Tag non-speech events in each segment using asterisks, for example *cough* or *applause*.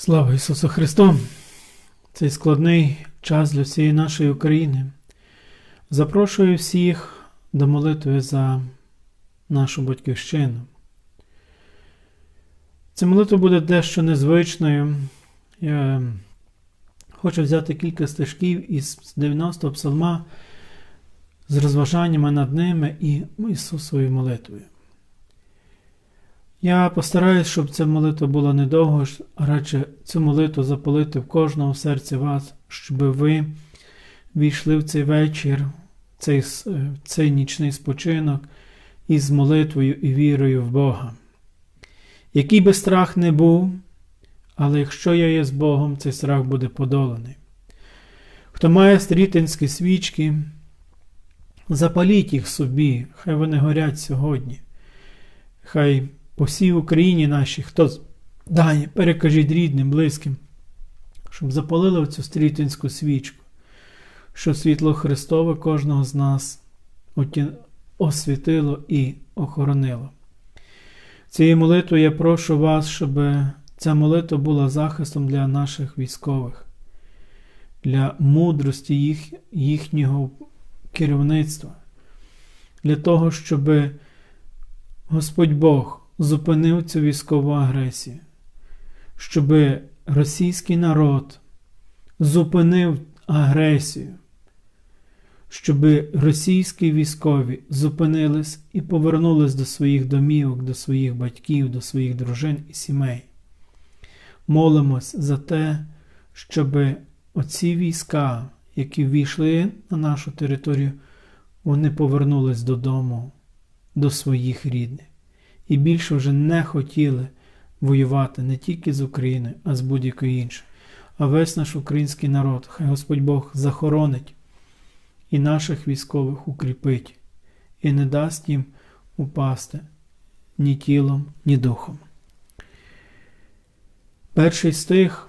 Слава Ісусу Христу! Цей складний час для всієї нашої України. Запрошую всіх до молитви за нашу батьківщину. Ця молитва буде дещо незвичною. Я хочу взяти кілька стежків із 90-го псалма з розважаннями над ними і Ісусовою молитвою. Я постараюсь, щоб ця молитва була недовго, а радше цю молитву запалити в кожного серці вас, щоб ви війшли в цей вечір, в цей, в цей нічний спочинок із молитвою і вірою в Бога. Який би страх не був, але якщо я є з Богом, цей страх буде подоланий. Хто має стрітинські свічки, запаліть їх собі, хай вони горять сьогодні. Хай по всій Україні нашій, хто дає, перекажіть рідним, близьким, щоб запалили цю стрітинську свічку, щоб світло Христове кожного з нас освітило і охоронило. Цією молитвою я прошу вас, щоб ця молитва була захистом для наших військових, для мудрості їх, їхнього керівництва, для того, щоб Господь Бог зупинив цю військову агресію, щоб російський народ зупинив агресію, щоб російські військові зупинились і повернулись до своїх домівок, до своїх батьків, до своїх дружин і сімей. Молимось за те, щоб оці війська, які ввійшли на нашу територію, вони повернулись додому, до своїх рідних і більше вже не хотіли воювати не тільки з Україною, а з будь-якої іншої. А весь наш український народ, хай Господь Бог захоронить і наших військових укріпить, і не дасть їм упасти ні тілом, ні духом. Перший стих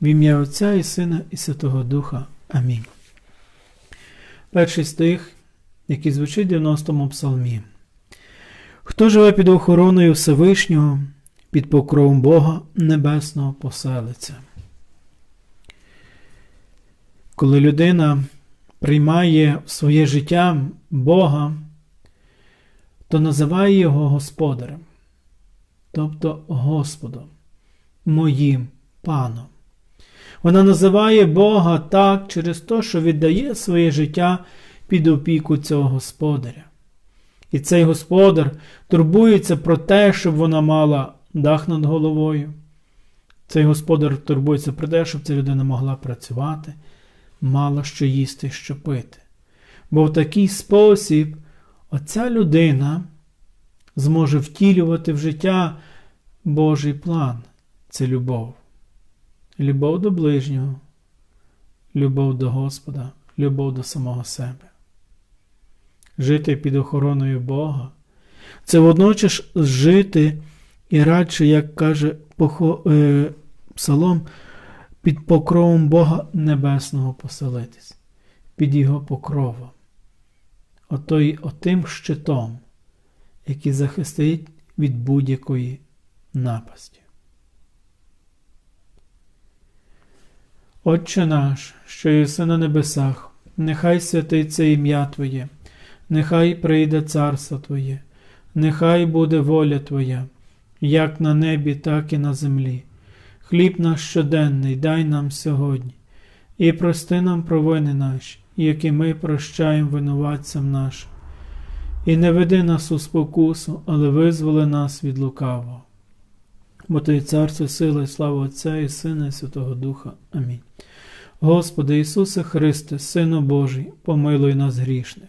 в ім'я Отця і Сина, і Святого Духа. Амінь. Перший стих, який звучить в 90-му псалмі. Хто живе під охороною Всевишнього, під покровом Бога Небесного поселиться? Коли людина приймає в своє життя Бога, то називає його Господарем, тобто Господом, моїм паном. Вона називає Бога так через те, що віддає своє життя під опіку цього Господаря. І цей господар турбується про те, щоб вона мала дах над головою. Цей господар турбується про те, щоб ця людина могла працювати, мала що їсти, що пити. Бо в такий спосіб оця людина зможе втілювати в життя Божий план це любов. Любов до ближнього, любов до Господа, любов до самого себе жити під охороною Бога. Це водночас жити і радше, як каже е, Псалом, під покровом Бога Небесного поселитись, під Його покровом, Отой, отим щитом, який захистить від будь-якої напасті. Отче наш, що єси на небесах, нехай святиться ім'я Твоє нехай прийде царство Твоє, нехай буде воля Твоя, як на небі, так і на землі. Хліб наш щоденний дай нам сьогодні, і прости нам провини наші, які ми прощаємо винуватцям нашим. І не веди нас у спокусу, але визволи нас від лукавого. Бо Ти царство, сила і слава Отця і Сина, і Святого Духа. Амінь. Господи Ісусе Христе, Сину Божий, помилуй нас грішних.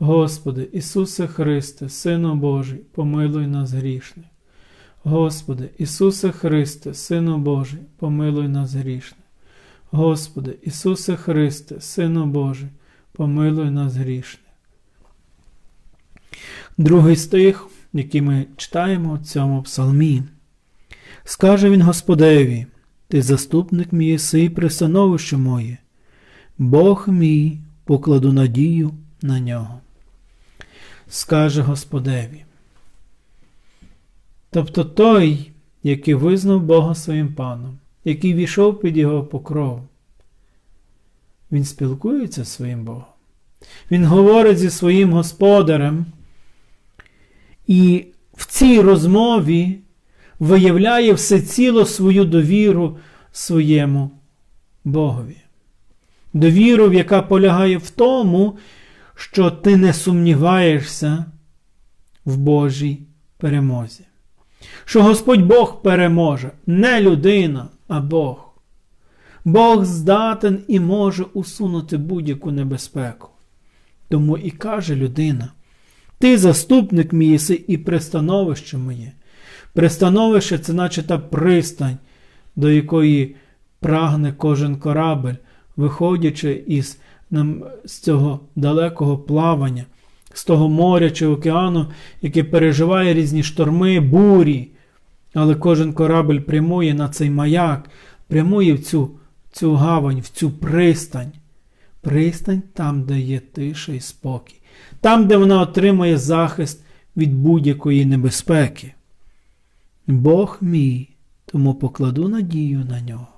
Господи, Ісусе Христе, Сину Божий, помилуй нас грішних. Господи, Ісусе Христе, Сину Божий, помилуй нас грішних. Господи, Ісусе Христе, Сину Божий, помилуй нас грішних. Другий стих, який ми читаємо в цьому псалмі. Скаже він Господеві, Ти заступник мій єси і пристановище моє, Бог мій, покладу надію на нього. Скаже Господеві. Тобто той, який визнав Бога своїм паном, який війшов під його покров, він спілкується з своїм Богом. Він говорить зі своїм господарем. І в цій розмові виявляє всеціло свою довіру своєму Богові. Довіру, яка полягає в тому, що ти не сумніваєшся в Божій перемозі. Що Господь Бог переможе, не людина, а Бог. Бог здатен і може усунути будь-яку небезпеку. Тому і каже людина: Ти заступник мій єси і пристановище моє. Пристановище це наче та пристань, до якої прагне кожен корабель, виходячи із з цього далекого плавання, з того моря чи океану, яке переживає різні шторми, бурі. Але кожен корабель прямує на цей маяк, прямує в цю, цю гавань, в цю пристань. Пристань там, де є тиша і спокій, там, де вона отримує захист від будь-якої небезпеки. Бог мій, тому покладу надію на нього.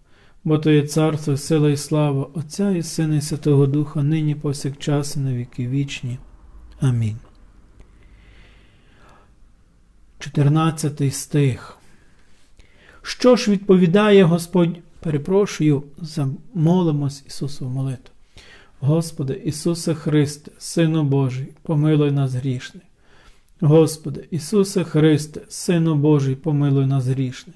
бо то є царство, сила і слава Отця і Сина, і Святого Духа, нині повсякчас і на віки вічні. Амінь. 14 стих. Що ж відповідає Господь? Перепрошую, замолимось Ісусу молитву. Господи, Ісусе Христе, Сину Божий, помилуй нас грішних. Господи, Ісусе Христе, Сину Божий, помилуй нас грішних.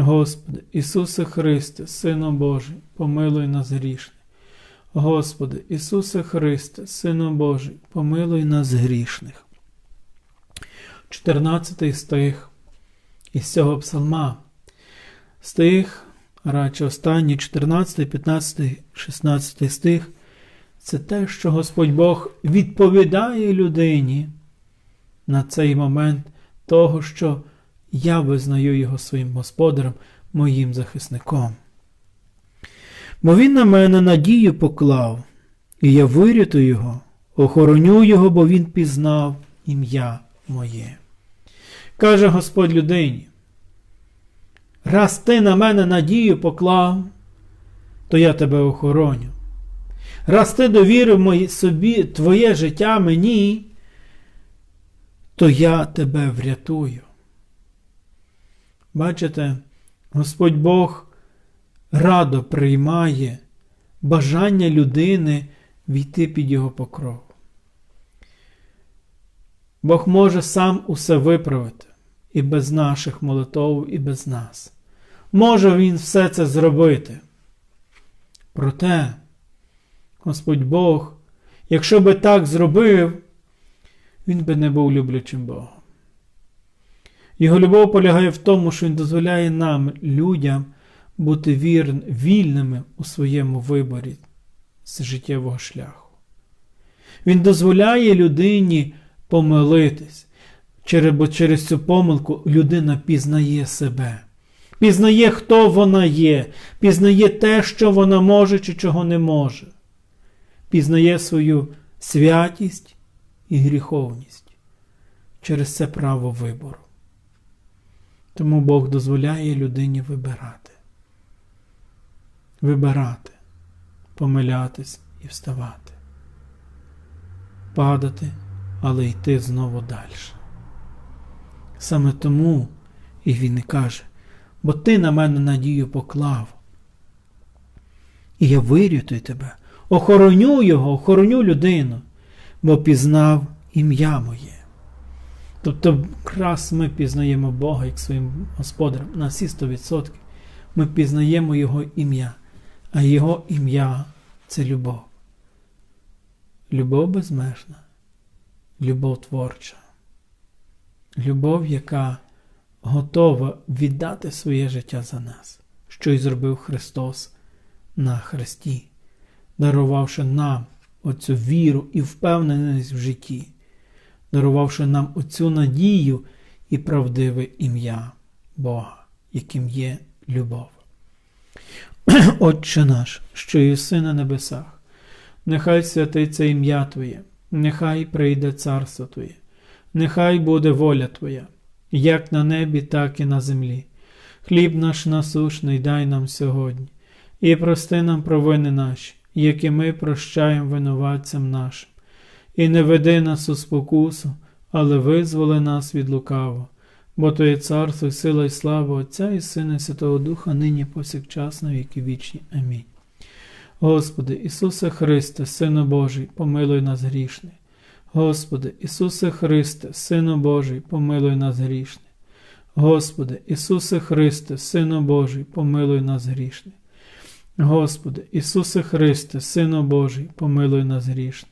Господи, Ісусе Христе, Сину Божий, помилуй нас грішних. Господи, Ісусе Христе, Сину Божий, помилуй нас грішних. 14 стих із цього псалма. Стих, радше останній, 14, 15, 16 стих. Це те, що Господь Бог відповідає людині на цей момент того, що я визнаю його своїм господарем, моїм захисником. Бо він на мене надію поклав, і я вирятую його, охороню його, бо він пізнав ім'я моє. Каже Господь людині. Раз ти на мене надію поклав, то я тебе охороню. Раз ти довірив собі твоє життя мені, то я тебе врятую. Бачите, Господь Бог радо приймає бажання людини війти під Його покров. Бог може сам усе виправити і без наших молитов, і без нас. Може Він все це зробити. Проте, Господь Бог, якщо би так зробив, Він би не був люблячим Богом. Його любов полягає в тому, що Він дозволяє нам, людям, бути вір... вільними у своєму виборі з життєвого шляху. Він дозволяє людині помилитись, бо через цю помилку людина пізнає себе. пізнає, хто вона є, пізнає те, що вона може чи чого не може, пізнає свою святість і гріховність через це право вибору. Тому Бог дозволяє людині вибирати. Вибирати, помилятись і вставати, падати, але йти знову далі. Саме тому і він і каже, бо ти на мене надію поклав. І я вирятую тебе, охороню його, охороню людину, бо пізнав ім'я моє. Тобто, якраз ми пізнаємо Бога як своїм господарем на всі 100%. Ми пізнаємо Його ім'я, а Його ім'я це любов. Любов безмежна, любов творча, любов, яка готова віддати своє життя за нас, що й зробив Христос на Христі, дарувавши нам оцю віру і впевненість в житті дарувавши нам оцю надію і правдиве ім'я Бога, яким є любов. *clears throat* Отче наш, що єси на небесах, нехай святиться ім'я Твоє, нехай прийде царство Твоє, нехай буде воля Твоя, як на небі, так і на землі. Хліб наш насушний дай нам сьогодні, і прости нам провини наші, які ми прощаємо винуватцям нашим і не веди нас у спокусу, але визволи нас від лукавого, бо то є царство, і сила, і слава Отця і Сина, і Святого Духа, нині повсякчас, на віки вічні. Амінь. Господи, Ісусе Христе, Сину Божий, помилуй нас грішний. Господи, Ісусе Христе, Сину Божий, помилуй нас грішний. Господи, Ісусе Христе, Сину Божий, помилуй нас грішний. Господи, Ісусе Христе, Сину Божий, помилуй нас грішний.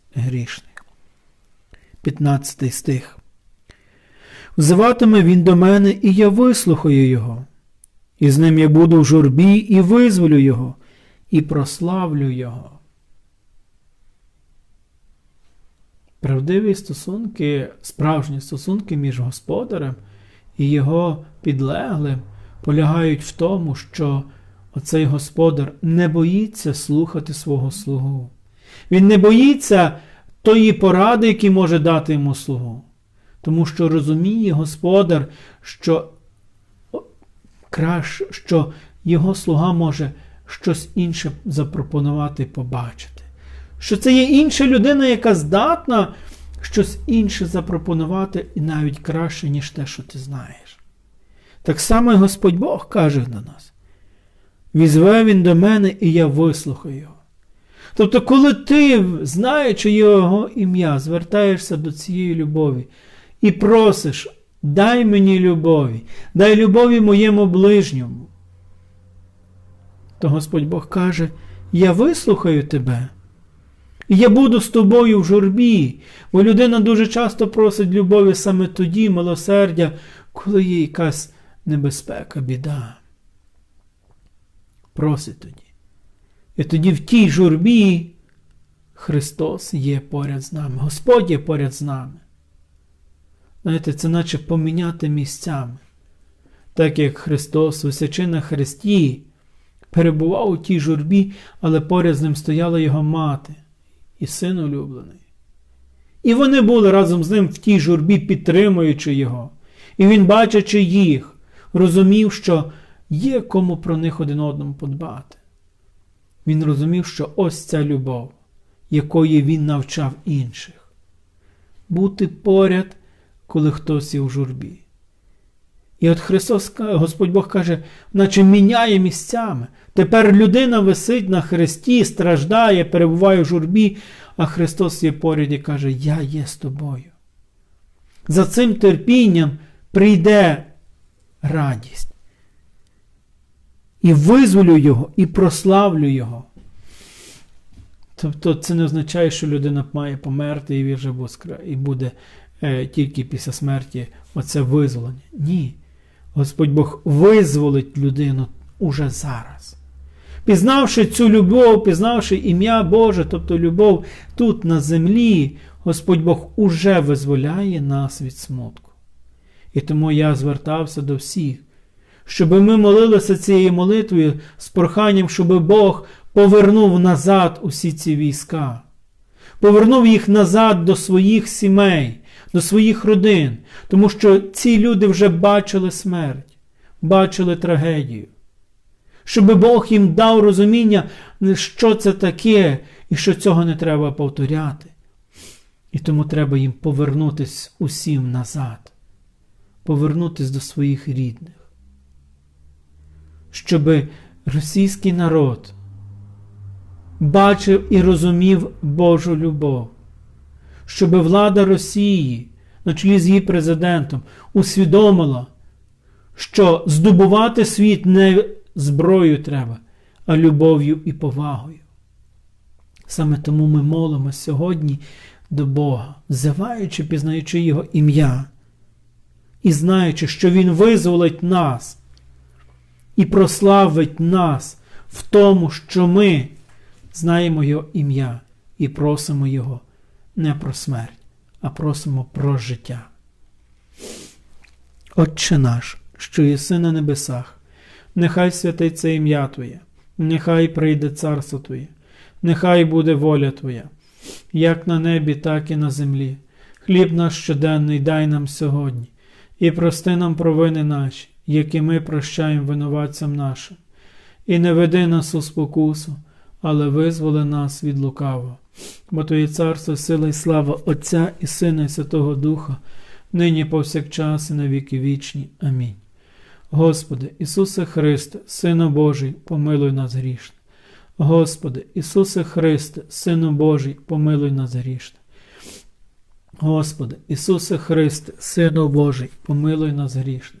грішних. 15 стих. Взиватиме він до мене, і я вислухаю його, і з ним я буду в журбі і визволю його, і прославлю його. Правдиві стосунки, справжні стосунки між господарем і його підлеглим полягають в тому, що оцей господар не боїться слухати свого слугу. Він не боїться тої поради, які може дати йому слугу. Тому що розуміє господар, що краще, що його слуга може щось інше запропонувати побачити. Що це є інша людина, яка здатна щось інше запропонувати і навіть краще, ніж те, що ти знаєш. Так само і Господь Бог каже до нас: візве він до мене, і я вислухаю його. Тобто, коли ти, знаючи його ім'я, звертаєшся до цієї любові і просиш, дай мені любові, дай любові моєму ближньому, то Господь Бог каже, я вислухаю тебе. І Я буду з тобою в журбі, бо людина дуже часто просить любові саме тоді, милосердя, коли є якась небезпека, біда. Просить тоді. І тоді в тій журбі Христос є поряд з нами, Господь є поряд з нами. Знаєте, це наче поміняти місцями. Так як Христос, висячи на Христі, перебував у тій журбі, але поряд з ним стояла його мати і син улюблений. І вони були разом з ним в тій журбі, підтримуючи його. І він, бачачи їх, розумів, що є кому про них один одному подбати. Він розумів, що ось ця любов, якої він навчав інших. Бути поряд, коли хтось є в журбі. І от Христос, Господь Бог каже, наче міняє місцями. Тепер людина висить на хресті, страждає, перебуває в журбі, а Христос є поряд і каже, Я є з тобою. За цим терпінням прийде радість. І визволю Його, і прославлю Його. Тобто це не означає, що людина має померти і він вже воскре, і буде е, тільки після смерті оце визволення. Ні. Господь Бог визволить людину уже зараз. Пізнавши цю любов, пізнавши ім'я Боже, тобто любов тут на землі, Господь Бог уже визволяє нас від смутку. І тому я звертався до всіх, щоб ми молилися цією молитвою з проханням, щоб Бог повернув назад усі ці війська, повернув їх назад до своїх сімей, до своїх родин, тому що ці люди вже бачили смерть, бачили трагедію. Щоб Бог їм дав розуміння, що це таке, і що цього не треба повторяти. І тому треба їм повернутися усім назад, повернутися до своїх рідних. Щоб російський народ бачив і розумів Божу любов, щоб влада Росії на чолі з її президентом усвідомила, що здобувати світ не зброєю треба, а любов'ю і повагою. Саме тому ми молимо сьогодні до Бога, взиваючи, пізнаючи Його ім'я і знаючи, що Він визволить нас і прославить нас в тому, що ми знаємо Його ім'я і просимо Його не про смерть, а просимо про життя. Отче наш, що єси на небесах, нехай святиться ім'я Твоє, нехай прийде царство Твоє, нехай буде воля Твоя, як на небі, так і на землі. Хліб наш щоденний дай нам сьогодні, і прости нам провини наші, які ми прощаємо винуватцям нашим, і не веди нас у спокусу, але визволи нас від лукавого. Бо Твоє царство, сила і слава Отця і Сина, і Святого Духа, нині повсякчас, і на віки вічні. Амінь. Господи, Ісусе Христе, Сину Божий, помилуй нас грішне. Господи, Ісусе Христе, Сину Божий, помилуй нас грішне. Господи, Ісусе Христе, Сину Божий, помилуй нас грішне.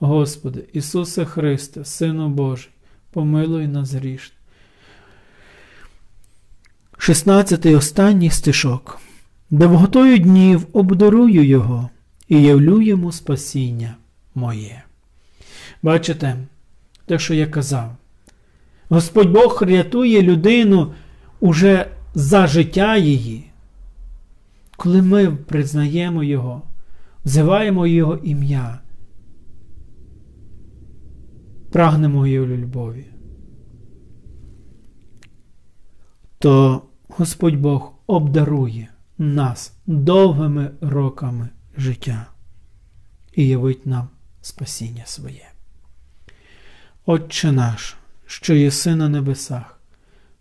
Господи, Ісусе Христе, Сину Божий, помилуй нас грішне. 16 останній стишок. Довготою днів обдарую Його і явлю йому спасіння моє. Бачите, те, що я казав. Господь Бог рятує людину уже за життя її. Коли ми признаємо Його, взиваємо Його ім'я, прагнемо Його любові, то Господь Бог обдарує нас довгими роками життя і явить нам спасіння своє. Отче наш, що єси на небесах,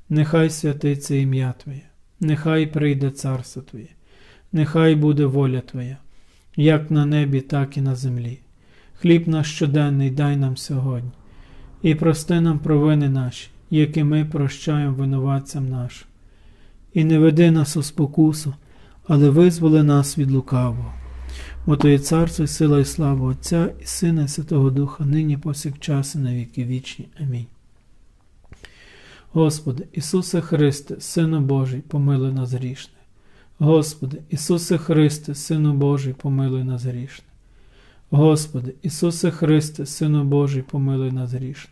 нехай святиться ім'я Твоє, нехай прийде царство Твоє, нехай буде воля Твоя, як на небі, так і на землі. Хліб наш щоденний дай нам сьогодні, і прости нам провини наші, які ми прощаємо винуватцям нашим. І не веди нас у спокусу, але визволи нас від лукавого. Бо то є царство, і сила і слава Отця і Сина, і Святого Духа, нині повсякчас і на віки вічні. Амінь. Господи, Ісусе Христе, Сину Божий, помилуй нас грішне. Господи, Ісусе Христе, Сину Божий, помилуй нас грішне. Господи, Ісусе Христе, Сину Божий, помилуй нас грішне.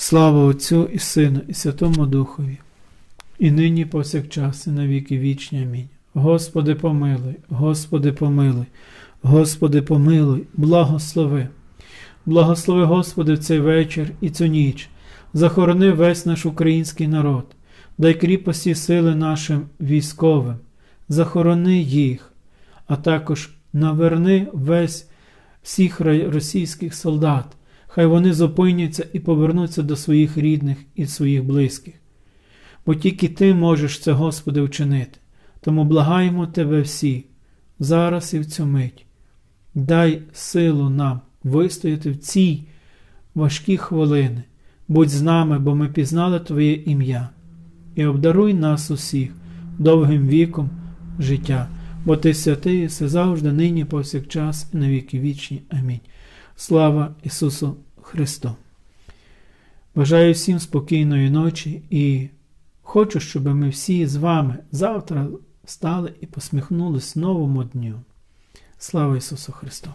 Слава Отцю і Сину, і Святому Духові, і нині повсякчас, і на віки вічні. Амінь. Господи помилуй, Господи помилуй, Господи помилуй, благослови. Благослови, Господи, в цей вечір і цю ніч. Захорони весь наш український народ, дай кріпості сили нашим військовим, захорони їх, а також наверни весь всіх російських солдат. Хай вони зупиняться і повернуться до своїх рідних і своїх близьких. Бо тільки Ти можеш це, Господи, вчинити. Тому благаємо Тебе всі, зараз і в цю мить. Дай силу нам вистояти в ці важкі хвилини. Будь з нами, бо ми пізнали Твоє ім'я, і обдаруй нас усіх довгим віком життя, бо Ти святий, все завжди, нині, повсякчас, і на віки вічні. Амінь. Слава Ісусу Христу! Бажаю всім спокійної ночі і хочу, щоб ми всі з вами завтра стали і посміхнулись новому дню. Слава Ісусу Христу!